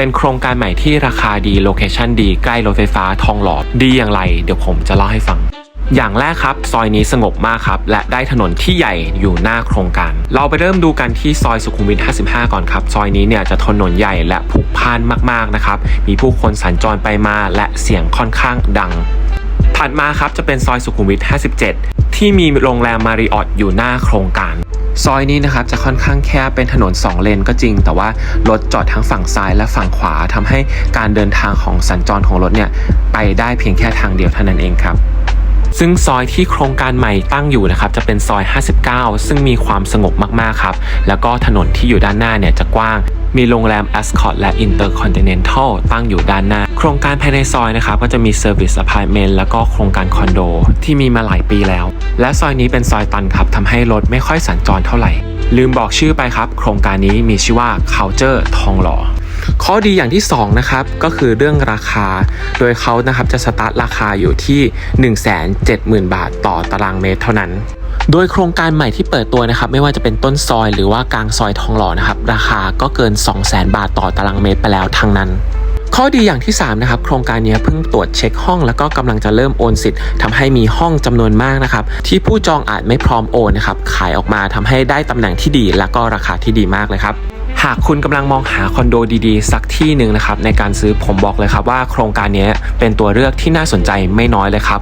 เป็นโครงการใหม่ที่ราคาดีโลเคชันดีใกล้รถไฟฟ้าทองหลอดีอย่างไร เดี๋ยวผมจะเล่าให้ฟังอย่างแรกครับ ซอยนี้สงบมากครับ และได้ถนนที่ใหญ่อยู่หน้าโครงการ เราไปเริ่มดูกันที่ซอยสุขุมวิท 55 ก่อนครับ ซอยนี้เนี่ยจะถนนใหญ่และผุพันมากๆนะครับ มีผู้คนสัญจรไปมาและเสียงค่อนข้างดัง ถัดมาครับจะเป็นซอยสุขุมวิท 57 ที่มีโรงแรมมาริออตอยู่หน้าโครงการ ซอยนี้นะครับจะค่อนข้างแคบเป็นถนน 2 เลนก็จริง แต่ว่ารถจอดทั้งฝั่งซ้ายและฝั่งขวาทำให้การเดินทางของสัญจรของรถเนี่ยไปได้เพียงแค่ทางเดียวเท่านั้นเองครับ ซึ่งซอยที่โครงการใหม่ตั้งอยู่นะครับจะเป็นซอย 59 ซึ่งมีความสงบมากๆครับ แล้วก็ถนนที่อยู่ด้านหน้าเนี่ยจะกว้าง มีโรงแรม Ascot และ Intercontinental ตั้งอยู่ด้านหน้า โครงการภายในซอยนะครับก็จะมี Service Apartment แล้วก็โครงการคอนโด ที่มีมาหลายปีแล้ว และซอยนี้เป็นซอยตันครับทำให้รถไม่ค่อยสัญจรเท่าไหร่ ลืมบอกชื่อไปครับ โครงการนี้มีชื่อว่า Culture ทองหล่อ ข้อดีอย่างที่2นะครับก็คือเรื่องราคา โดยเขานะครับจะสตาร์ทราคาอยู่ที่ 170,000 บาทต่อตารางเมตรเท่านั้นโดยโครงการใหม่ที่เปิดตัวนะครับไม่ว่าจะเป็นต้นซอยหรือว่ากลางซอยทองหล่อนะครับราคาก็เกิน 200,000บาทต่อตารางเมตรไปแล้วทั้งนั้น ข้อดีอย่างที่3นะครับโครงการนี้เพิ่งตรวจเช็คห้อง แล้วก็กำลังจะเริ่มโอนสิทธิ์ทำให้มีห้องจำนวนมากนะครับที่ผู้จองอาจไม่พร้อมโอนนะครับขายออกมาทำให้ได้ตำแหน่งที่ดี และก็ราคาที่ดีมากเลยครับ หากคุณกำลังมองหาคอนโดดีๆ สักที่หนึ่งนะครับในการซื้อผมบอกเลยครับว่าโครงการนี้เป็นตัวเลือกที่น่าสนใจไม่น้อยเลยครับ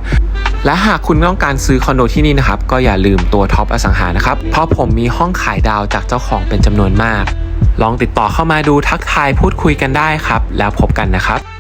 และหากคุณต้องการซื้อคอนโดที่นี่นะครับก็อย่าลืมตัวท็อปอสังหานะครับเพราะผมมีห้องขายดาวจากเจ้าของเป็นจำนวนมาก ลองติดต่อเข้ามาดูทักทายพูดคุยกันได้ครับ แล้วพบกันนะครับ